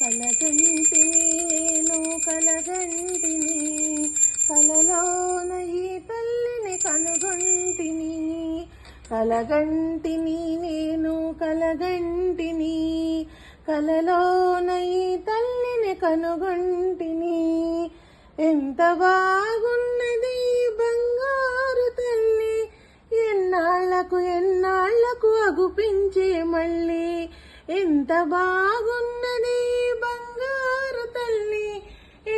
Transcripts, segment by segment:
కలగంటిని నేను కలగంటిని కలలోన ఈ తల్లిని కనుగొంటిని కలగంటిని నేను కలగంటిని కలలోన ఈ తల్లిని కనుగొంటిని. ఎంత బాగున్నది బంగారు తల్లి ఎన్నాళ్ళకు ఎన్నాళ్ళకు అగుపించే మళ్ళీ ఎంత బాగున్నది బంగారు తల్లి.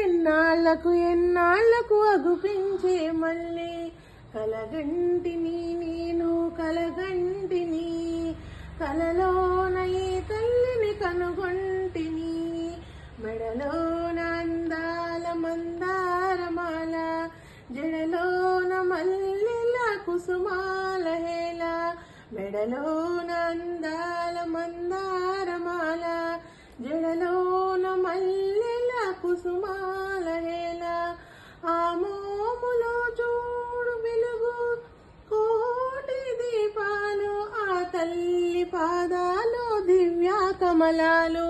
ఎన్నాళ్ళకు ఎన్నాళ్ళకు అగుపించే మళ్ళీ. కలగంటిని నేను కలగంటిని. కలలోన ఈ తల్లిని కనుగొంటిని. మెడలోన అందాల మందారమాల. జడలోన మల్లెల కుసుమాల హేళ. మెడలోన అందాల మంద ఆ మోములో చూడు వెలుగు. కోటి దీపాలు ఆ తల్లి పాదాలు దివ్య కమలాలు.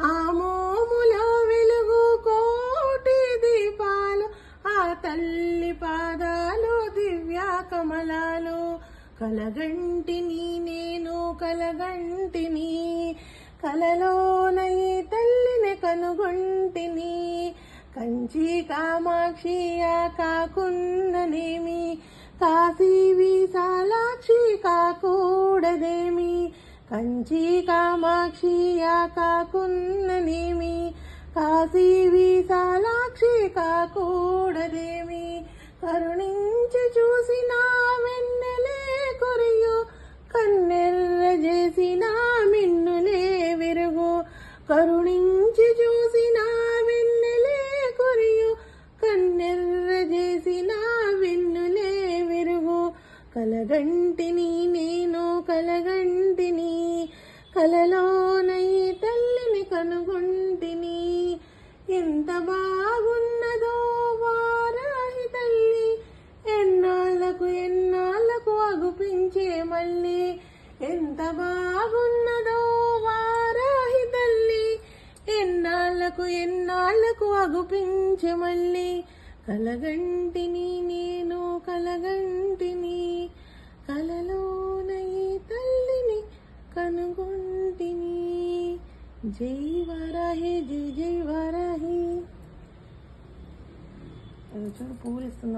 ఆ మోములో వెలుగు కోటి దీపాలు ఆ తల్లి పాదాలు దివ్య కమలాలు. కలగంటిని నేను కలగంటిని కలలోనై తల్లిని కనుగొంటిని కంచి కామాక్షి కాకున్ననేమి కాశీ విశాలాక్షి కాకూడదేమి కంచి కామాక్షియా కాకున్ననేమి కాశీ విశాలాక్షి కాకూడదేమి కరుణించి చూసిన వెన్నెలే కొరియు కన్నెర్ర చేసిన మిన్నులే విరుగు కరుణించి కలగంటిని నేను కలగంటిని కలలోనై తల్లిని కనుగొంటిని. ఎంత బాగున్నదో వారాహి తల్లి ఎన్నాళ్ళకు ఎన్నాళ్ళకు అగుపించే మళ్ళీ. ఎంత బాగున్నదో వారాహి తల్లి ఎన్నాళ్ళకు ఎన్నాళ్ళకు అగుపించే మళ్ళీ. కలగంటిని నేను కలగంటిని కలలోన ఈ తల్లిని కనుగొంటిని. జై వారాహి జై జై వారాహి. చూడు పూరిస్తుంది